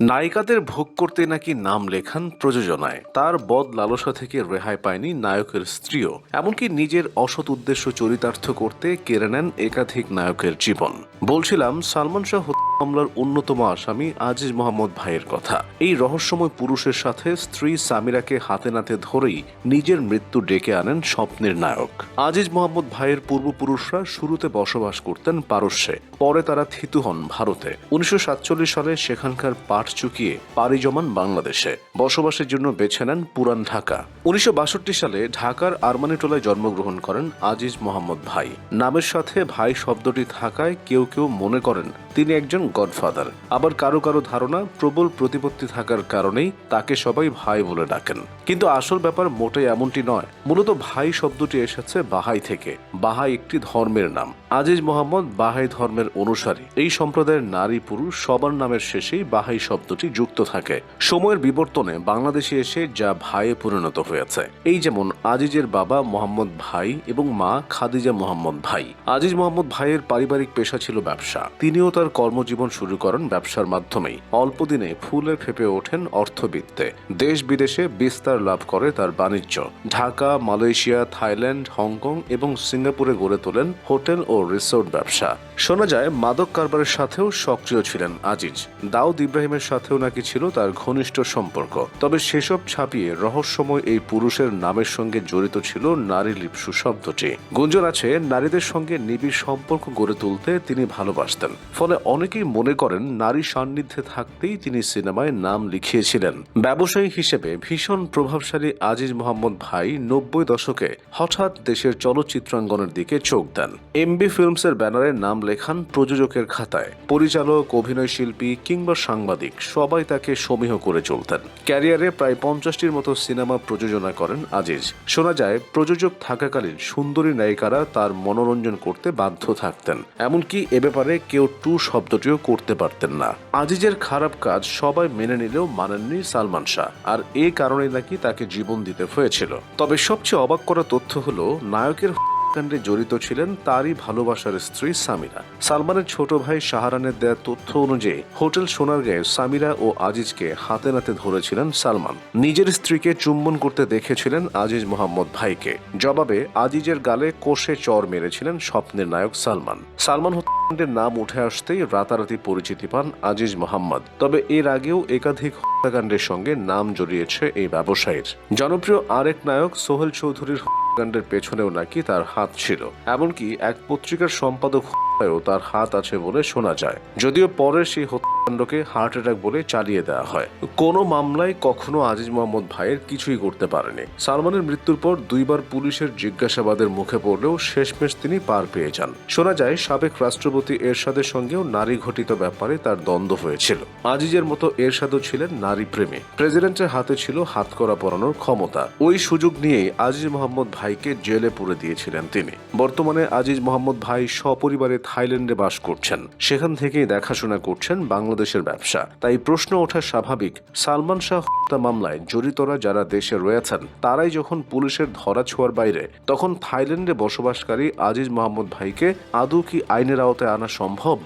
নায়িকাদের ভোগ করতে নাকি নাম লেখান প্রযোজনায়। তার বদ লালসা থেকে রেহাই পায়নি নায়কের স্ত্রীও। এমনকি নিজের অসৎ উদ্দেশ্য চরিতার্থ করতে কেড়ে নেন একাধিক নায়কের জীবন। বলছিলাম, সালমান শাহ মামলার অন্যতম আসামি আজিজ মোহাম্মদ ভাইয়ের কথা। এই রহস্যময় পুরুষের সাথে স্ত্রী সামিরাকে হাতে নাতে ধরেই নিজের মৃত্যু ডেকে আনেন স্বপ্নের নায়ক। আজিজ মোহাম্মদ ভাইয়ের পূর্বপুরুষরা শুরুতে বসবাস করতেন পারস্যে। পরে তারা থিতু হন ভারতে। উনিশশো সাতচল্লিশ সালে সেখানকার পাঠ চুকিয়ে পাড়ি জমান বাংলাদেশে। বসবাসের জন্য বেছে নেন পুরান ঢাকা। উনিশশো সালে ঢাকার আরমানিটোলায় জন্মগ্রহণ করেন আজিজ মোহাম্মদ ভাই। নামের সাথে ভাই শব্দটি থাকায় কেউ কেউ মনে করেন তিনি একজন গডফাদার। আবার কারও কারও ধারণা প্রবল প্রতিপত্তি থাকার কারণেই তাকে সবাই ভাই বলে ডাকেন। কিন্তু আসল ব্যাপার মোটেই এমনটি নয়। মূলত ভাই শব্দটি এসেছে বাহাই থেকে। বাহাই একটি ধর্মের নাম। আজিজ মোহাম্মদ বাহাই ধর্মের অনুসারী। এই সম্প্রদায়ের নারী পুরুষ সবার নামের শেষেই বাহাই শব্দটি যুক্ত থাকে। সময়ের বিবর্তনে বাংলাদেশে এসে যা ভাইয়ে পরিণত হয়েছে। এই যেমন আজিজের বাবা মোহাম্মদ ভাই এবং মা খাদিজা মোহাম্মদ ভাই। আজিজ মোহাম্মদ ভাইয়ের পারিবারিক পেশা ছিল ব্যবসা। তিনিও তার কর্মজীবন শুরু করেন ব্যবসার মাধ্যমেই। অল্প দিনে ফুলে ফেপে ওঠেন অর্থবিত্তে। দেশ বিদেশে বিস্তার লাভ করে তার বাণিজ্য। ঢাকা, মালয়েশিয়া, থাইল্যান্ড, হংকং এবং সিঙ্গাপুরে গড়ে তোলেন হোটেল ও রিসোর্ট ব্যবসা। শোনা যায়, মাদক কারবারের সাথেও সক্রিয় ছিলেন আজিজ। দাউদ ইব্রাহিমের সাথেও নাকি ছিল তার ঘনিষ্ঠ সম্পর্ক। তবে সেসব ছাপিয়ে রহস্যময় এই পুরুষের নামের সঙ্গে জড়িত ছিল নারী লিপসু শব্দটি। গুঞ্জন আছে, নারীদের সঙ্গে নিবিড় সম্পর্ক গড়ে তুলতে তিনি ভালোবাসতেন। ফলে অনেকেই মনে করেন নারী সান্নিধ্যে থাকতেই তিনি সিনেমায় নাম লিখিয়েছিলেন। ব্যবসায়ী হিসেবে ভীষণ প্রভাবশালী আজিজ মোহাম্মদ ভাই নব্বই দশকে হঠাৎ দেশের চলচ্চিত্রাঙ্গনের দিকে চোখ দেন। এমবি ফিল্মসের ব্যানারে নাম লেখান প্রযোজকের খাতায়। পরিচালক অভিনয় শিল্পী কিংবা সাংবাদিক। সবাই তাকে সমীহ করে চলতেন। ক্যারিয়ারে প্রায় পঞ্চাশটির মতো সিনেমা প্রযোজনা করেন আজিজ। শোনা যায়, প্রযোজক থাকাকালীন সুন্দরী নায়িকারা তার মনোরঞ্জন করতে বাধ্য থাকতেন। এমনকি এ ব্যাপারে কেউ টু শব্দটিও করতে পারতেন না। আজিজের খারাপ কাজ সবাই মেনে নিলেও মানেননি সালমান শাহ, আর এই কারণে নাকি তাকে জীবন দিতে হয়েছিল। তবে সবচেয়ে অবাক করা তথ্য হলো, নায়কের হত্যাকাণ্ডে জড়িত ছিলেন তারই ভালোবাসার স্ত্রী সামিরা। সালমানের ছোট ভাই শাহরানের দেয়া তথ্য অনুযায়ী, হোটেল সোনারগাঁয়ে সামিরা ও আজিজকে হাতে নাতে ধরেছিলেন সালমান। নিজের স্ত্রীকে চুম্বন করতে দেখেছিলেন আজিজ মোহাম্মদ ভাইকে। জবাবে, আজিজের গালে কোষে চর মেরেছিলেন স্বপ্নের নায়ক সালমান। সালমান হত্যাকাণ্ডের নাম উঠে আসতেই রাতারাতি পরিচিতি পান আজিজ মোহাম্মদ। তবে এর আগেও একাধিক হত্যাকাণ্ডের সঙ্গে নাম জড়িয়েছে এই ব্যবসায়ীর। জনপ্রিয় আরেক নায়ক সোহেল চৌধুরীর হত্যাকাণ্ডের পেছনেও নাকি তার হাত ছিল। এমনকি এক পত্রিকার সম্পাদক হত্যায়ও তার হাত আছে বলে শোনা যায়। যদিও পরে সেই হত্যাকাণ্ডকে হার্ট অ্যাটাক বলে চালিয়ে দেওয়া হয়। কোনো মামলায় কখনো আজিজ মোহাম্মদ ভাইয়ের কিছুই করতে পারেনি। সালমানের মৃত্যুর পর দুইবার পুলিশের জিজ্ঞাসাবাদের মুখে পড়লেও শেষমেশ তিনি পার পেয়ে যান। শোনা যায়, সাবেক রাষ্ট্রপতি এরশাদের সঙ্গেও নারী ঘটিত ব্যাপারে তার দ্বন্দ্ব হয়েছিল। আজিজের মতো এরশাদও ছিলেন নারী প্রেমী। প্রেসিডেন্টের হাতে ছিল হাত করা পরানোর ক্ষমতা। ওই সুযোগ নিয়েই আজিজ মোহাম্মদ ভাইকে জেলে পুরে দিয়েছিলেন তিনি। বর্তমানে আজিজ মোহাম্মদ ভাই সপরিবারে থাইল্যান্ডে বাস করছেন। সেখান থেকেই দেখাশোনা করছেন বাংলাদেশের ব্যবসা। তাই প্রশ্ন ওঠা স্বাভাবিক, সালমান শাহ হত্যা মামলায় জড়িতরা যারা দেশে রয়েছেন, তারাই যখন পুলিশের ধরা ছোঁয়ার বাইরে, তখন থাইল্যান্ডে বসবাসকারী আজিজ মোহাম্মদ ভাইকে আদৌ কি আইনের আওতায় আনা সম্ভব?